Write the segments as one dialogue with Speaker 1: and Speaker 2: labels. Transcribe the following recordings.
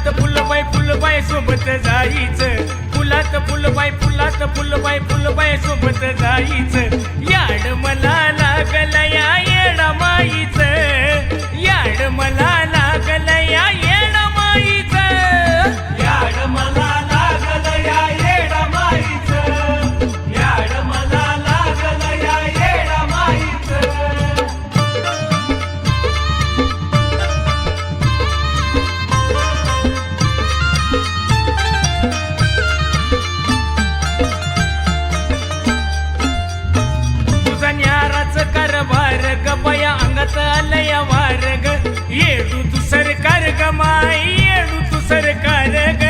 Speaker 1: फुलात फुलबाई फुलबाई सोबत जायचं. फुलात फुलबाई फुलात फुलबाई फुलबाई सोबत जायचं. याड मला लागल याई ग बया अंगात आलय वार ग येडू तू सरकार ग माई येडू तू सरकार ग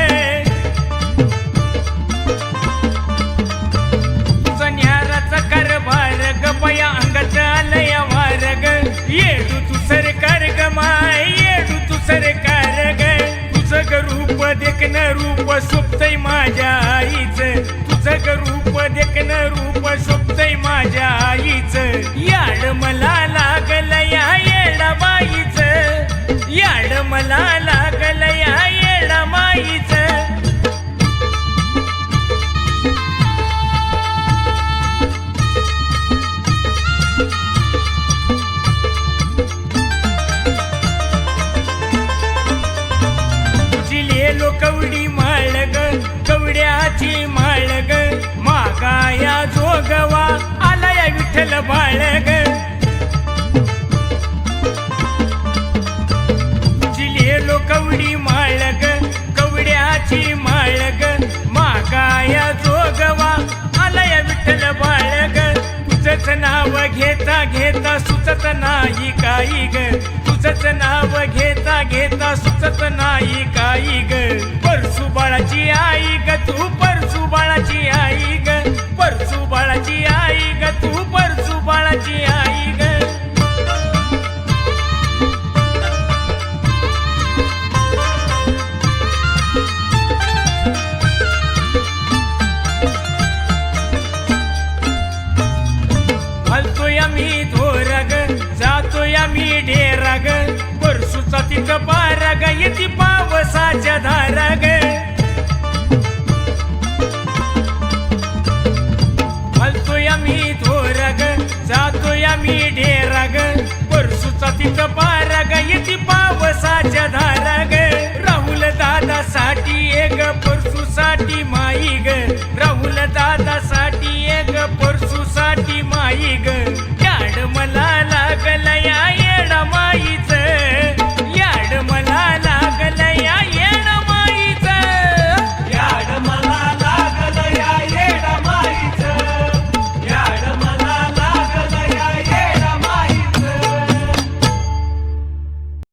Speaker 1: तुझा न्याराचा कारभार ग बया अंगात आलय वार ग येडू तू सरकार ग माई येडू तू सरकार ग तुझं ग रूप देखन रूप सुप्तय माझ्या आईचं तुझं ग रूप देखन रूप सुप्तय माझ्या आईचं याड नाही काही ग तुझंच नाव घेता घेता सुचत नाही काही ग परसू बाळाची आई ग तू परसू बाळाची आई ग परसू बाळाची आई ग तू परसू बाळाची आई ग घालतोय आम्ही रग जातोय आम्ही ढेरा ग परसूचा तिथं पारा ग येती पावसाच्या धारा ग हलतोय मी धोरा ग जातोय मी ढेरा ग परसूचा तिथं पारा ग येती पावसाच्या धारा ग राहुल दादा साठी एक परसूसाठी माई ग राहुल दादा साठी